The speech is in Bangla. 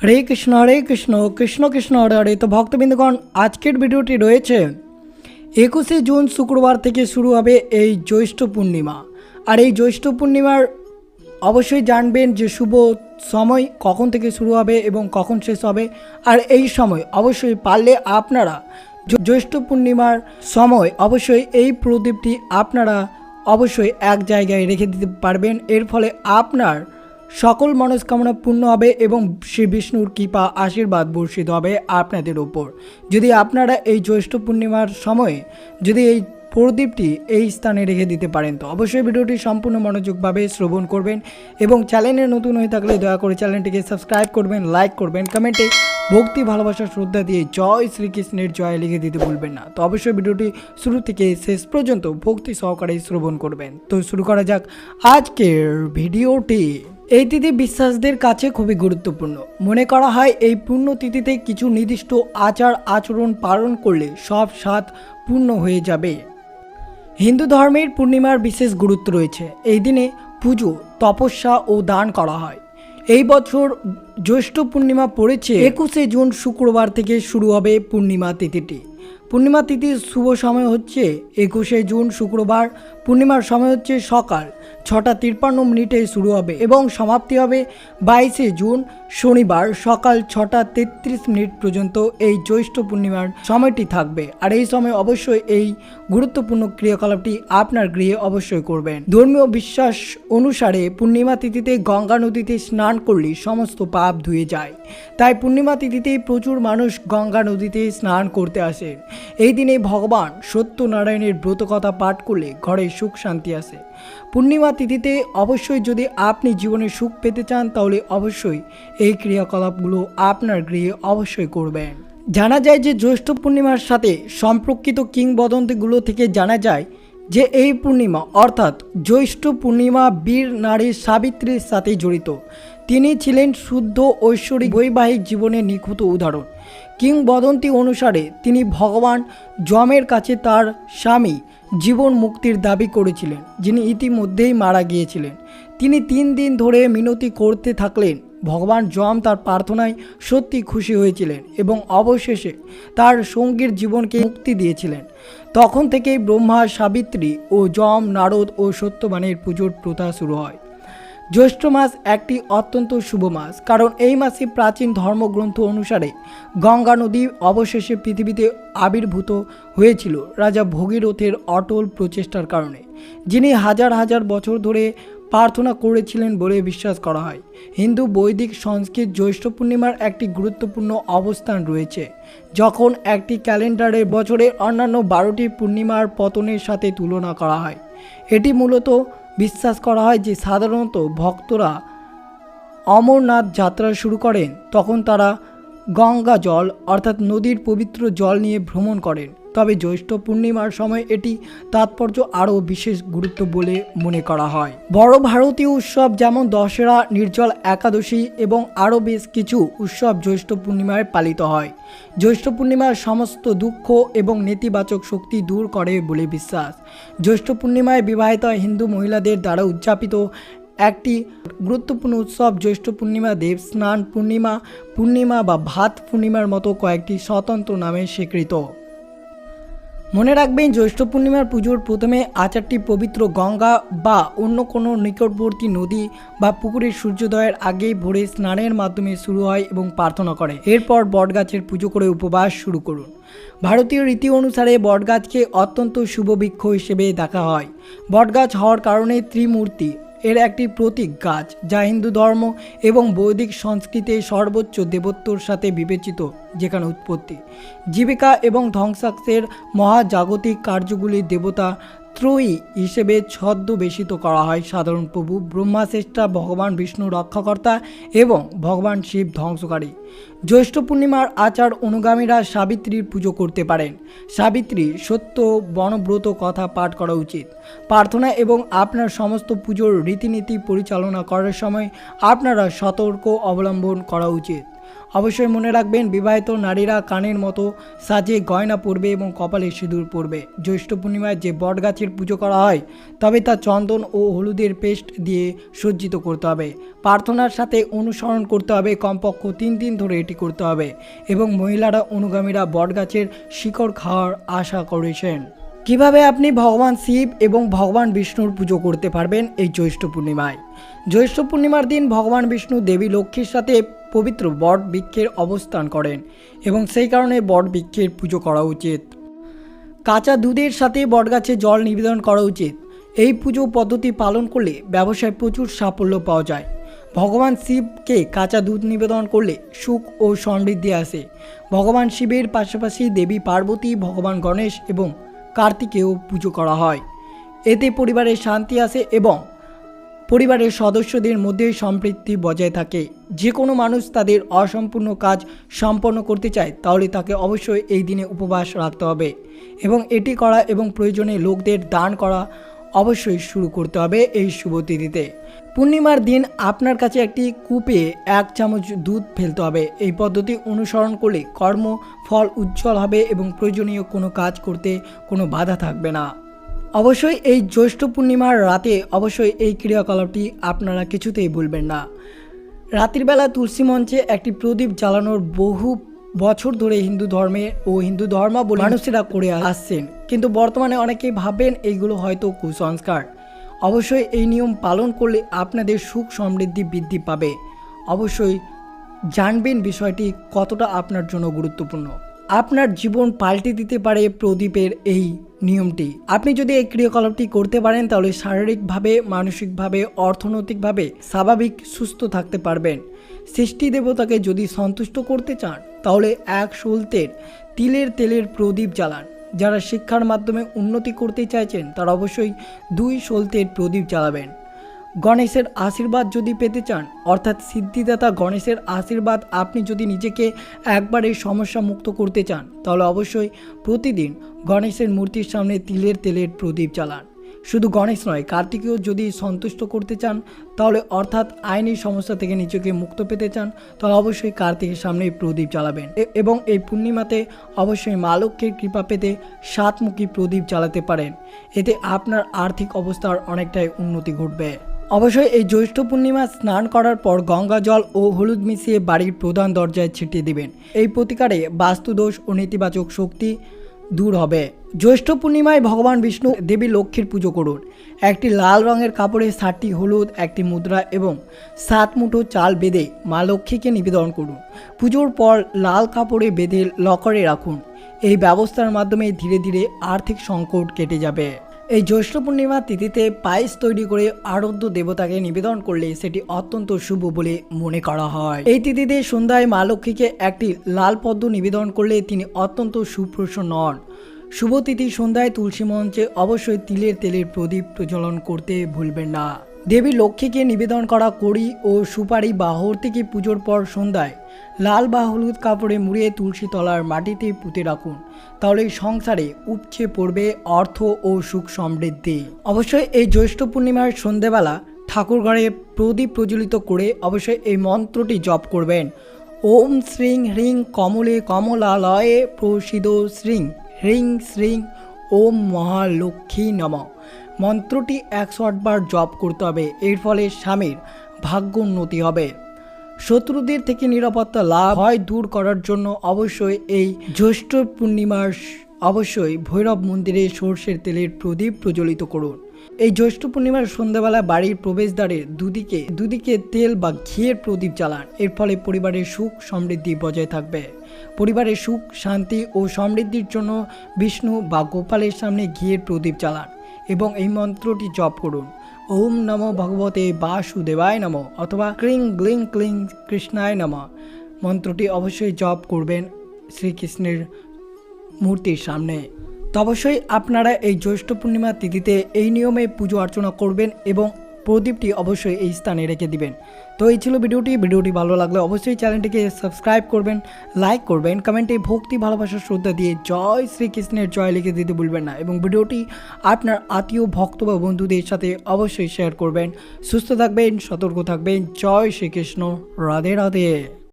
হরে কৃষ্ণ হরে কৃষ্ণ কৃষ্ণ কৃষ্ণ, হরে হরে। তো ভক্তবৃন্দগণ, আজকের ভিডিওটি রয়েছে একুশে জুন শুক্রবার থেকে শুরু হবে এই জ্যৈষ্ঠ পূর্ণিমা। আর এই জ্যৈষ্ঠ পূর্ণিমার অবশ্যই জানবেন যে শুভ সময় কখন থেকে শুরু হবে এবং কখন শেষ হবে। আর এই সময় অবশ্যই পারলে আপনারা জ্যৈষ্ঠ পূর্ণিমার সময় অবশ্যই এই প্রদীপটি আপনারা অবশ্যই এক জায়গায় রেখে দিতে পারবেন। এর ফলে আপনার সকল মনস্কামনা পূর্ণ হবে এবং শ্রী বিষ্ণুর কৃপা আশীর্বাদ বর্ষিত হবে আপনাদের ওপর যদি আপনারা এই জ্যৈষ্ঠ পূর্ণিমার সময়ে যদি এই প্রদীপটি এই স্থানে রেখে দিতে পারেন, তো অবশ্যই ভিডিওটি সম্পূর্ণ মনোযোগভাবে শ্রবণ করবেন এবং চ্যানেলে নতুন হয়ে থাকলে দয়া করে চ্যানেলটিকে সাবস্ক্রাইব করবেন, লাইক করবেন, কমেন্টে ভক্তি, ভালোবাসা, শ্রদ্ধা দিয়ে জয় শ্রীকৃষ্ণের জয় লিখে দিতে ভুলবেন না। তো অবশ্যই ভিডিওটি শুরু থেকে শেষ পর্যন্ত ভক্তি সহকারে শ্রবণ করবেন। তো শুরু করা যাক আজকের ভিডিওটি। এই তিথি বিশ্বাসদের কাছে খুবই গুরুত্বপূর্ণ। মনে করা হয় এই পূর্ণ তিথিতে কিছু নির্দিষ্ট আচার আচরণ পালন করলে সব স্বাদ পূর্ণ হয়ে যাবে। হিন্দু ধর্মের পূর্ণিমার বিশেষ গুরুত্ব রয়েছে। এই দিনে পুজো, তপস্যা ও দান করা হয়। এই বছর জ্যৈষ্ঠ পূর্ণিমা পড়েছে একুশে জুন শুক্রবার থেকে শুরু হবে পূর্ণিমা তিথিটি। পূর্ণিমা তিথির শুভ সময় হচ্ছে একুশে জুন শুক্রবার পূর্ণিমার সময় হচ্ছে সকাল ছটা তিপ্পান্ন মিনিটে শুরু হবে এবং সমাপ্তি হবে বাইশে জুন শনিবার সকাল ছটা তেত্রিশ মিনিট পর্যন্ত এই জ্যৈষ্ঠ পূর্ণিমার সময়টি থাকবে। আর এই সময় অবশ্যই এই গুরুত্বপূর্ণ ক্রিয়াকলাপটি আপনার গৃহে অবশ্যই করবেন। ধর্মীয় বিশ্বাস অনুসারে পূর্ণিমা তিথিতে গঙ্গা নদীতে স্নান করলে সমস্ত পাপ ধুয়ে যায়। তাই পূর্ণিমা তিথিতে প্রচুর মানুষ গঙ্গা নদীতে স্নান করতে আসেন। এই দিনে ভগবান সত্যনারায়ণের ব্রতকথা পাঠ করলে ঘরে সুখ শান্তি আসে পূর্ণিমা তিথিতে অবশ্যই যদি আপনি জীবনে সুখ পেতে চান, তাহলে অবশ্যই এই ক্রিয়াকলাপগুলো আপনার গৃহে অবশ্যই করবেন। জানা যায় যে জ্যৈষ্ঠ পূর্ণিমার সাথে সম্পর্কিত কিংবদন্তিগুলো থেকে জানা যায় যে এই পূর্ণিমা, অর্থাৎ জ্যৈষ্ঠ পূর্ণিমা বীর নারী সাবিত্রীর সাথে জড়িত। তিনি ছিলেন শুদ্ধ, ঐশ্বরিক, বৈবাহিক জীবনের নিখুঁত উদাহরণ। কিংবদন্তি অনুসারে তিনি ভগবান যমের কাছে তার স্বামী জীবন মুক্তির দাবি করেছিলেন, যিনি ইতিমধ্যেই মারা গিয়েছিলেন। তিনি তিন দিন ধরে মিনতি করতে থাকলেন, ভগবান যম তার প্রার্থনায় সত্যি খুশি হয়েছিলেন এবং অবশেষে তার সঙ্গীর জীবনকে মুক্তি দিয়েছিলেন। তখন থেকেই ব্রহ্মা সাবিত্রী ও যম, নারদ ও সত্যবাণীর পুজোর প্রথা শুরু হয়। জ্যৈষ্ঠ মাস একটি অত্যন্ত শুভ মাস, কারণ এই মাসে প্রাচীন ধর্মগ্রন্থ অনুসারে গঙ্গা নদী অবশেষে পৃথিবীতে আবির্ভূত হয়েছিল রাজা ভগীরথের অটল প্রচেষ্টার কারণে, যিনি হাজার হাজার বছর ধরে প্রার্থনা করেছিলেন বলে বিশ্বাস করা হয়। হিন্দু বৈদিক সংস্কৃত জ্যৈষ্ঠ পূর্ণিমার একটি গুরুত্বপূর্ণ অবস্থান রয়েছে, যখন একটি ক্যালেন্ডারে বছরের অন্যান্য বারোটি পূর্ণিমার পতনের সাথে তুলনা করা হয়। এটি মূলত বিশ্বাস করা হয় যে সাধারণত ভক্তরা অমরনাথ যাত্রা শুরু করেন, তখন তারা গঙ্গা জল অর্থাৎ নদীর পবিত্র জল নিয়ে ভ্রমণ করেন। তবে জ্যৈষ্ঠ পূর্ণিমার সময় এটি তাৎপর্য আরও বিশেষ গুরুত্ব বলে মনে করা হয়। বড় ভারতীয় উৎসব যেমন দশেরা নির্জল একাদশী এবং আরও বেশ কিছু উৎসব জ্যৈষ্ঠ পূর্ণিমায় পালিত হয়। জ্যৈষ্ঠ পূর্ণিমার সমস্ত দুঃখ এবং নেতিবাচক শক্তি দূর করে বলে বিশ্বাস। জ্যৈষ্ঠ পূর্ণিমায় বিবাহিত হিন্দু মহিলাদের দ্বারা উদযাপিত একটি গুরুত্বপূর্ণ উৎসব জ্যৈষ্ঠ পূর্ণিমা দেব স্নান পূর্ণিমা পূর্ণিমা বা ভাত পূর্ণিমার মতো কয়েকটি স্বতন্ত্র নামে স্বীকৃত। মনে রাখবেন, জ্যৈষ্ঠ পূর্ণিমার পুজোর প্রথমে আচারটি পবিত্র গঙ্গা বা অন্য কোনো নিকটবর্তী নদী বা পুকুরের সূর্যোদয়ের আগেই ভোরে স্নানের মাধ্যমে শুরু হয় এবং প্রার্থনা করে। এরপর বটগাছের পুজো করে উপবাস শুরু করুন। ভারতীয় রীতি অনুসারে বটগাছকে অত্যন্ত শুভ বৃক্ষ হিসেবে দেখা হয়। বটগাছ হওয়ার কারণে ত্রিমূর্তি এর একটি প্রতীক গাছ যা হিন্দু ধর্ম এবং বৈদিক সংস্কৃতির সর্বোচ্চ দেবত্বর সাথে বিবেচিত, যেখানে উৎপত্তি। জীবিকা এবং ধ্বংসাক্ষের মহাজাগতিক কার্যগুলি দেবতা ত্রয়ী হিসেবে ছদ্মবেশিত করা হয়। সাধারণ প্রভু ব্রহ্মা শ্রেষ্ঠা ভগবান বিষ্ণু রক্ষাকর্তা এবং ভগবান শিব ধ্বংসকারী। জ্যৈষ্ঠ পূর্ণিমার আচার অনুগামীরা সাবিত্রীর পুজো করতে পারেন। সাবিত্রী সত্য, বনব্রত কথা পাঠ করা উচিত। প্রার্থনা এবং আপনার সমস্ত পুজোর রীতিনীতি পরিচালনা করার সময় আপনারা সতর্ক অবলম্বন করা উচিত। অবশ্যই মনে রাখবেন, বিবাহিত নারীরা কানের মতো সাজে গয়না পরবে এবং কপালে সিঁদুর পরবে। জ্যৈষ্ঠ পূর্ণিমায় যে বট গাছের পুজো করা হয়, তবে তা চন্দন ও হলুদের পেস্ট দিয়ে সজ্জিত করতে হবে। প্রার্থনার সাথে অনুসরণ করতে হবে, কমপক্ষ তিন দিন ধরে এটি করতে হবে এবং মহিলারা, অনুগামীরা বটগাছের শিকড় খাওয়ার আশা করেছেন। কীভাবে আপনি ভগবান শিব এবং ভগবান বিষ্ণুর পুজো করতে পারবেন এই জ্যৈষ্ঠ পূর্ণিমায়? জ্যৈষ্ঠ পূর্ণিমার দিন ভগবান বিষ্ণু দেবী লক্ষ্মীর সাথে পবিত্র বট বৃক্ষের অবস্থান করেন এবং সেই কারণে বট বৃক্ষের পুজো করা উচিত। কাঁচা দুধের সাথে বটগাছে জল নিবেদন করা উচিত। এই পুজো পদ্ধতি পালন করলে ব্যবসায় প্রচুর সাফল্য পাওয়া যায়। ভগবান শিবকে কাঁচা দুধ নিবেদন করলে সুখ ও সমৃদ্ধি আসে। ভগবান শিবের পাশাপাশি দেবী পার্বতী, ভগবান গণেশ এবং কার্তিকেও পুজো করা হয়। এতে পরিবারে শান্তি আসে এবং পরিবারের সদস্যদের মধ্যে সম্পৃক্তি বজায় থাকে। যে কোনো মানুষ তাদের অসম্পূর্ণ কাজ সম্পন্ন করতে চায়, তাহলে তাকে অবশ্যই এই দিনে উপবাস রাখতে হবে এবং এটি করা এবং প্রয়োজনে লোকদের দান করা অবশ্যই শুরু করতে হবে এই শুভ তিথিতে। পূর্ণিমার দিন আপনার কাছে একটি কূপে এক চামচ দুধ ফেলতে হবে। এই পদ্ধতি অনুসরণ করলে কর্ম ফল উজ্জ্বল হবে এবং প্রয়োজনীয় কোনো কাজ করতে কোনো বাধা থাকবে না। অবশ্যই এই জ্যৈষ্ঠ পূর্ণিমার রাতে অবশ্যই এই ক্রিয়াকলাপটি আপনারা কিছুতেই ভুলবেন না। রাতের বেলা তুলসী মঞ্চে একটি প্রদীপ জ্বালানোর বহু বছর ধরে হিন্দু ধর্মে ও হিন্দু ধর্মাবলী মানুষেরা করে আসছেন। কিন্তু বর্তমানে অনেকেই ভাবেন এইগুলো হয়তো কুসংস্কার। অবশ্যই এই নিয়ম পালন করলে আপনাদের সুখ সমৃদ্ধি বৃদ্ধি পাবে। অবশ্যই জানবেন বিষয়টি কতটা আপনার জন্য গুরুত্বপূর্ণ। আপনার জীবন পাল্টে দিতে পারে প্রদীপের এই নিয়মটি। আপনি যদি এই ক্রিয়াকলাপটি করতে পারেন, তাহলে শারীরিকভাবে, মানসিকভাবে, অর্থনৈতিকভাবে স্বাভাবিক সুস্থ থাকতে পারবেন। সৃষ্টি দেবতাকে যদি সন্তুষ্ট করতে চান, তাহলে এক শুলতের তিলের তেলের প্রদীপ জ্বালান। যারা শিক্ষার মাধ্যমে উন্নতি করতে চাইছেন, তারা অবশ্যই দুই সলতের প্রদীপ জ্বালাবেন। গণেশের আশীর্বাদ যদি পেতে চান, অর্থাৎ সিদ্ধিদাতা গণেশের আশীর্বাদ, আপনি যদি নিজেকে একবারে সমস্যা মুক্ত করতে চান, তাহলে অবশ্যই প্রতিদিন গণেশের মূর্তির সামনে তিলের তেলের প্রদীপ জ্বালান। শুধু গণেশ নয়, কার্তিকেও যদি সন্তুষ্ট করতে চান, তাহলে অর্থাৎ আইনি সমস্যা থেকে নিজেকে মুক্ত পেতে চান, তাহলে অবশ্যই কার্তিকের সামনে প্রদীপ জ্বালাবেন। এ- এবং এই পূর্ণিমাতে অবশ্যই মা লক্ষ্মীর কৃপা পেতে সাতমুখী প্রদীপ জ্বালাতে পারেন। এতে আপনার আর্থিক অবস্থার অনেকটাই উন্নতি ঘটবে। অবশ্যই এই জ্যৈষ্ঠ পূর্ণিমা স্নান করার পর গঙ্গা জল ও হলুদ মিশিয়ে বাড়ির প্রধান দরজায় ছিটিয়ে দিবেন। এই প্রতিকারে বাস্তুদোষ ও নেতিবাচক শক্তি দূর হবে। জ্যৈষ্ঠ পূর্ণিমায় ভগবান বিষ্ণু দেবী লক্ষ্মীর পুজো করুন। একটি লাল রঙের কাপড়ে ষাটটি হলুদ, একটি মুদ্রা এবং সাত মুঠো চাল বেঁধে মা লক্ষ্মীকে নিবেদন করুন। পুজোর পর লাল কাপড়ে বেঁধে লকারে রাখুন। এই ব্যবস্থার মাধ্যমে ধীরে ধীরে আর্থিক সংকট কেটে যাবে। এই জ্যৈষ্ঠ পূর্ণিমা তিথিতে পায়েস তৈরি করে আরাধ্য দেবতাকে নিবেদন করলে সেটি অত্যন্ত শুভ বলে মনে করা হয়। এই তিথিতে সন্ধ্যায় মা লক্ষ্মীকে একটি লাল পদ্ম নিবেদন করলে তিনি অত্যন্ত সুপ্রসন্ন হন। শুভ তিথি সন্ধ্যায় তুলসী মঞ্চে অবশ্যই তিলের তেলের প্রদীপ প্রজ্বলন করতে ভুলবেন না। দেবী লক্ষ্মীকে নিবেদন করা কড়ি ও সুপারি বা হর্তিকে পুজোর পর সন্ধ্যায় লাল বা হলুদ কাপড়ে মুড়িয়ে তুলসী তলার মাটিতে পুঁতে রাখুন। তাহলে সংসারে উপচে পড়বে অর্থ ও সুখ সমৃদ্ধি। অবশ্যই এই জ্যৈষ্ঠ পূর্ণিমার সন্ধেবেলা ঠাকুরঘরে প্রদীপ প্রজ্বলিত করে অবশ্যই এই মন্ত্রটি জপ করবেন। ওম শ্রীং হ্রিং কমলে কমলালয়ে প্রসিদ শ্রীং। হ্রিং শ্রীং ওম মহালক্ষ্মী নম। মন্ত্রটি একশো আটবার জপ করতে হবে। এর ফলে স্বামীর ভাগ্য উন্নতি হবে। শত্রুদের থেকে নিরাপত্তা লাভ হয় দূর করার জন্য অবশ্যই এই জ্যৈষ্ঠ পূর্ণিমার অবশ্যই ভৈরব মন্দিরে সর্ষের তেলের প্রদীপ প্রজ্বলিত করুন। এই জ্যৈষ্ঠ পূর্ণিমার সন্ধ্যাবেলা বাড়ির প্রবেশদ্বারের দুদিকে দুদিকে তেল বা ঘিয়ের প্রদীপ জ্বালান। এর ফলে পরিবারের সুখ সমৃদ্ধি বজায় থাকবে। পরিবারের সুখ, শান্তি ও সমৃদ্ধির জন্য বিষ্ণু বা গোপালের সামনে ঘিয়ের প্রদীপ জ্বালান। এবং এই মন্ত্রটি জপ করুন। ওম নম ভগবতে বাসুদেবায় নম অথবা ক্লিং গ্লিং ক্লিং কৃষ্ণায় নম। মন্ত্রটি অবশ্যই জপ করবেন শ্রীকৃষ্ণের মূর্তির সামনে। তো অবশ্যই আপনারা এই জ্যৈষ্ঠ পূর্ণিমা তিথিতে এই নিয়মে পুজো অর্চনা করবেন এবং প্রদীপটি অবশ্যই এই স্থানে রেখে দিবেন। তো এই ছিল ভিডিওটি। ভিডিওটি ভালো লাগলে অবশ্যই চ্যানেলটিকে সাবস্ক্রাইব করবেন, লাইক করবেন, কমেন্টে ভক্তি, ভালোবাসার শ্রদ্ধা দিয়ে জয় শ্রীকৃষ্ণের জয় লিখে দিতে ভুলবেন না এবং ভিডিওটি আপনার আত্মীয়, ভক্ত বা বন্ধুদের সাথে অবশ্যই শেয়ার করবেন। সুস্থ থাকবেন, সতর্ক থাকবেন। জয় শ্রীকৃষ্ণ। রাধে রাধে।